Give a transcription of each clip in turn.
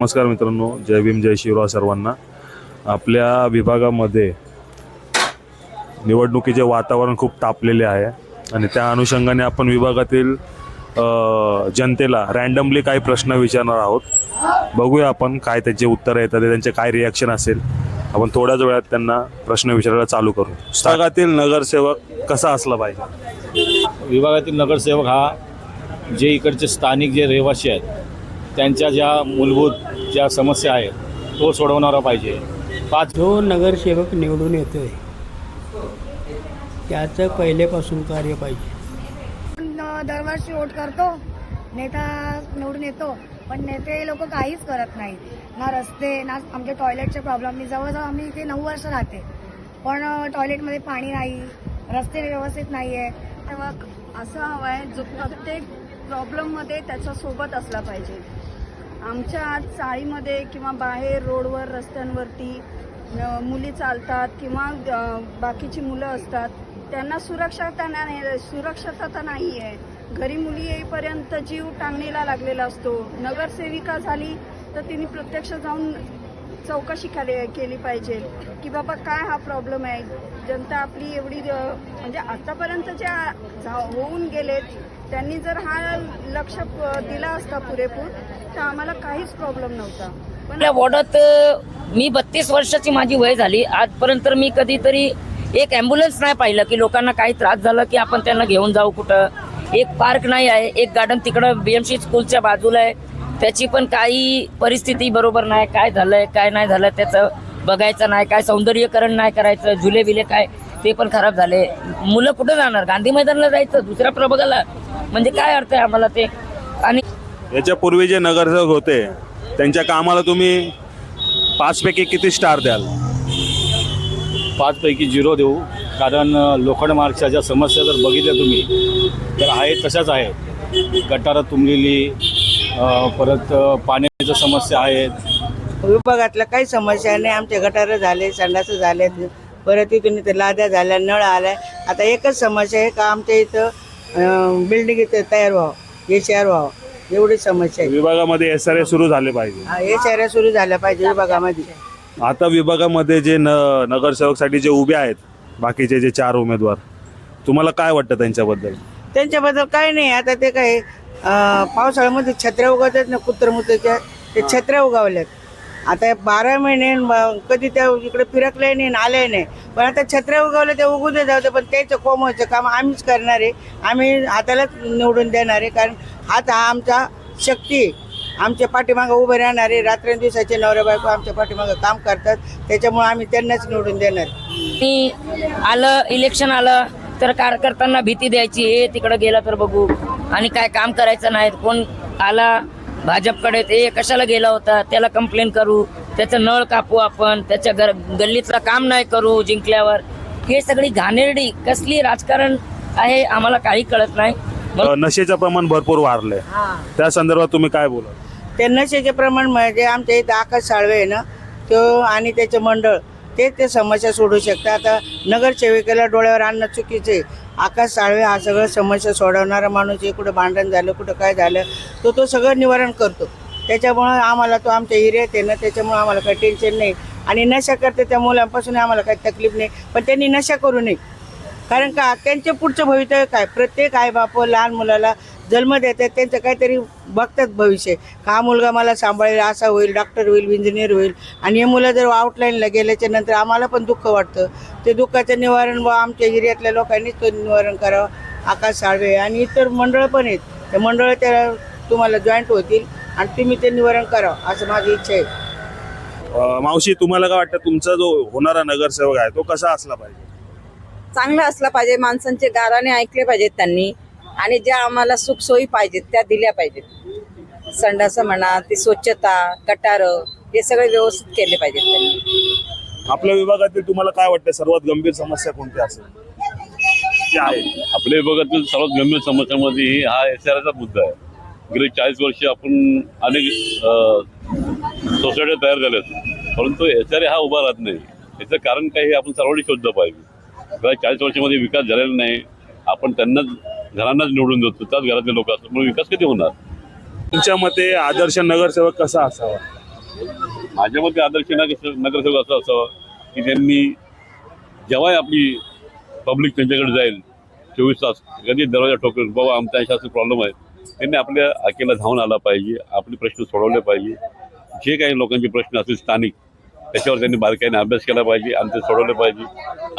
नमस्कार मित्रांनो जय भीम जय शिवराव सर्वांना. आपल्या विभागामध्ये निवडणुकीचे वातावरण खूप तापलेले आहे आणि त्या अनुषंगाने आपण विभागातील जनतेला रँडमली काही प्रश्न विचारणार आहोत. बघूया आपण काय त्याचे उत्तरं येतात ते त्यांचे काय रिॲक्शन असेल. आपण थोड्याच वेळात त्यांना प्रश्न विचारायला चालू करू. विभागातील नगरसेवक कसा असला पाहिजे? विभागातील नगरसेवक हा जे इकडचे स्थानिक जे रहिवासी आहेत त्यांच्या ज्या मूलभूत ज्या समस्या आहेत तो सोडवणारा पाहिजे. पाच जो नगरसेवक निवडून येतोय त्याचं पहिलेपासून कार्य पाहिजे. आपण दरवर्षी वोट करतो नेता निवडून येतो पण नेते लोक काहीच करत नाही. ना रस्ते ना आमचे टॉयलेटचे प्रॉब्लेम मी जवळजवळ आम्ही इथे नऊ वर्ष राहते. पण टॉयलेटमध्ये पाणी नाही रस्ते व्यवस्थित नाही आहे तेव्हा असं हवं आहे जो प्रत्येक प्रॉब्लेममध्ये त्याच्या सोबत असला पाहिजे. आमच्या चाळीमध्ये किंवा बाहेर रोडवर रस्त्यांवरती मुली चालतात किंवा बाकीची मुलं असतात त्यांना सुरक्षता नाही सुरक्षता नाही आहे घरी मुली येईपर्यंत जीव टांगणीला लागलेला असतो. नगरसेविका झाली तर तिने प्रत्यक्ष जाऊन चौकशी केली केली पाहिजे की बाबा काय हा प्रॉब्लेम आहे? जनता आपली एवढी म्हणजे आतापर्यंत ज्या जा होऊन गेलेत. त्यांनी जर हा लक्ष दिला असता पुरेपूर तर आम्हाला काहीच प्रॉब्लेम नव्हता. पण आपल्या वॉर्डात मी बत्तीस वर्षाची माझी वय झाली. आजपर्यंत मी कधीतरी एक ॲम्ब्युलन्स नाही पाहिलं की लोकांना काही त्रास झाला की आपण त्यांना घेऊन जाऊ कुठं. एक पार्क नाही आहे एक गार्डन तिकडं बी एम सी स्कूलच्या बाजूला आहे. त्याची पण काही परिस्थिती बरोबर नाही. काय झालंय काय नाही झालं त्याचं बघायचं नाही. काय सौंदर्यकरण नाही करायचं झुले बिले काय ते पण खराब झाले. मुलं कुठं जाणार? गांधी मैदानला जायचं दुसऱ्या प्रभागाला? म्हणजे काय अर्थ आहे आम्हाला ते? आणि याच्या पूर्वी जे नगरसेवक होते त्यांच्या कामाला तुम्ही पाचपैकी किती स्टार द्याल? पाचपैकी झिरो देऊ. कारण लोखंड मार्गच्या ज्या समस्या जर बघितल्या तुम्ही तर आहेत तशाच आहेत. गटारं तुंबलेली परत पाण्याच्या समस्या आहेत. विभागातल्या काही समस्या नाही. आमचे गटारं झाले संडास झालेत परत इथून इथे लाद्या झाल्या नळ आलाय. आता एकच समस्या आहे का आमच्या इथं बिल्डिंग इथं तयार व्हावं एच आर व्हावं? एवढी समस्या आहे. विभागामध्ये एस आर ए सुरू झाले पाहिजे. एच आर सुरू झाल्या पाहिजे विभागामध्ये. आता विभागामध्ये जे न नगरसेवकसाठी जे उभे आहेत बाकीचे जे चार उमेदवार तुम्हाला काय वाटतं त्यांच्याबद्दल? त्यांच्याबद्दल काही नाही आता ते काय अं, पावसाळ्यामध्ये छत्र्या उगवतात ना कुत्रमुत्रच्या ते छत्र्या उगावल्यात. आता बारा महिने म- कधी त्या इकडे फिरकले नाही आणि आले नाही. पण आता छत्र्या उगवले ते उगू दे जाऊ दे पण त्याचं कोमवायचं काम आम्हीच करणार आहे. आम्ही हातालाच निवडून देणार आहे कारण हात हा आमचा शक्ती आहे. आमच्या पाठीमागं उभे राहणारे रात्रंदिवसाचे नवऱ्या बायको आमच्या पाठीमागं काम करतात. त्याच्यामुळे आम्ही त्यांनाच निवडून देणार. मी आलं इलेक्शन आलं तर कार्यकर्त्यांना भीती द्यायची हे तिकडं गेला तर बघू. आणि काय काम करायचं नाही कोण आला भाजपकडे ते कशाला गेला होता त्याला कंप्लेंट करू त्याचं नळ कापू आपण त्याच्या घर गल्लीतलं काम नाही करू जिंकल्यावर. हे सगळी घाणेरडी कसली राजकारण आहे आम्हाला काही कळत नाही. नशेचं प्रमाण भरपूर वाढलंय. त्या संदर्भात तुम्ही काय बोला ते नशेचे प्रमाण म्हणजे आमच्या इथं आकाश साळवे आहे ना तो आणि त्याचं मंडळ ते ते समस्या सोडू शकतात. आता नगरसेविकेला डोळ्यावर आणणं चुकीचं आहे. आकाश साळवे हा सगळं समस्या सोडवणारा माणूस आहे. कुठं भांडण झालं कुठं काय झालं तो तो सगळं निवारण करतो. त्याच्यामुळं आम्हाला तो आमच्या एरियात आहे ना त्याच्यामुळं आम्हाला काही टेन्शन नाही. आणि नशा करते त्या मुलांपासून आम्हाला काही तकलीफ नाही. पण त्यांनी नशा करू नये. कारण का त्यांचे पुढचं भवितव्य काय? प्रत्येक आई बाप लहान मुलाला जन्म देतात त्यांचं काहीतरी बघतात भविष्य. का हा मुलगा मला सांभाळेल असा होईल डॉक्टर होईल इंजिनियर होईल. आणि हे मुलं जर आउटलाईनला गेल्याच्यानंतर आम्हाला पण दुःख वाटतं. ते दुःखाचं निवारण व आमच्या एरियातल्या लोकांनीच तो निवारण करावं. आकाश साळवे आणि इतर मंडळं पण आहेत. त्या मंडळं त्या तुम्हाला जॉईंट होतील आणि तुम्ही ते निवारण करावं असं माझी इच्छा आहे. मावशी तुम्हाला काय वाटतं तुमचा जो होणारा नगरसेवक आहे तो कसा असला पाहिजे? चांगलं असलं पाहिजे माणसांचे गाराने ऐकले पाहिजेत त्यांनी आणि ज्या आम्हाला सुखसोयी पाहिजेत त्या दिल्या पाहिजेत. संडास म्हणा ती स्वच्छता गटार हे सगळे व्यवस्थित केले पाहिजेत त्यांनी. आपल्या विभागातील तुम्हाला काय वाटतं? सर्वात गंभीर समस्या कोणती असेल? आपल्या विभागातील सर्वात गंभीर समस्यामध्ये हा एस आरचा मुद्दा आहे. गेली चाळीस वर्ष आपण अनेक सोसायट्या तयार झाल्यात. परंतु एस आर हा उभा राहत नाही. याचं कारण काही हे आपण सर्वांनी शोधलं पाहिजे. गेल्या चाळीस वर्षामध्ये विकास झालेला नाही. आपण त्यांनाच घरांनाच निवडून देतो त्याच घरातले लोक असतात. मग विकास कधी होणार? तुमच्या मते आदर्श नगरसेवक कसा असावा? माझ्या मते आदर्श नगर नगरसेवक असं असावं की त्यांनी जेव्हा आपली पब्लिक त्यांच्याकडे जाईल चोवीस तास कधी दरवाजा ठोकेल बाबा आमच्या अशा असं प्रॉब्लेम आहे. त्यांनी आपल्या हाकेला धावून आला पाहिजे आपले प्रश्न सोडवले पाहिजे. जे काही लोकांचे प्रश्न असतील स्थानिक त्याच्यावर त्यांनी बारकाईने अभ्यास केला पाहिजे आणि ते सोडवले पाहिजे.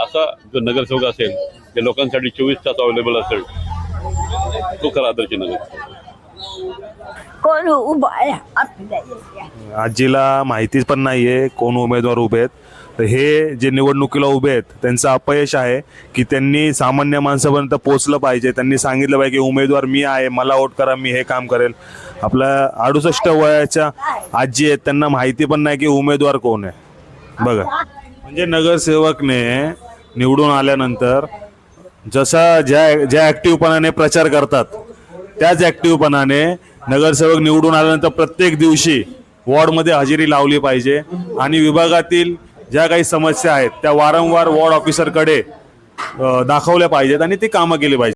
असा जो नगरसेवक असेल ते लोकांसाठी चोवीस तास अवेलेबल असेल तो खरा आदर्श नगर. कोण उभा आहे? आपल्या आजीला माहितीच पण नाहीये कोण उमेदवार उभे आहेत. तर हे जे निवडणुकीला उभे आहेत त्यांचं अपयश आहे की त्यांनी सामान्य माणसापर्यंत पोचलं पाहिजे. त्यांनी सांगितलं पाहिजे की उमेदवार मी आहे मला वोट करा मी हे काम करेल. आपल्या अडुसष्ट वयाच्या आजी आहेत त्यांना माहिती पण नाही की उमेदवार कोण आहे. बघा. म्हणजे नगरसेवकने निवडून आल्यानंतर जसा ज्या ज्या ॲक्टिव्हपणाने प्रचार करतात त्याच ॲक्टिव्हपणाने नगरसेवक निवडून आल्यानंतर प्रत्येक दिवशी वॉर्डमध्ये हजेरी लावली पाहिजे आणि विभागातील ज्या काही समस्या आहेत त्या वारंवार वॉर्ड ऑफिसरकडे दाखवल्या पाहिजेत आणि ती कामं केली पाहिजे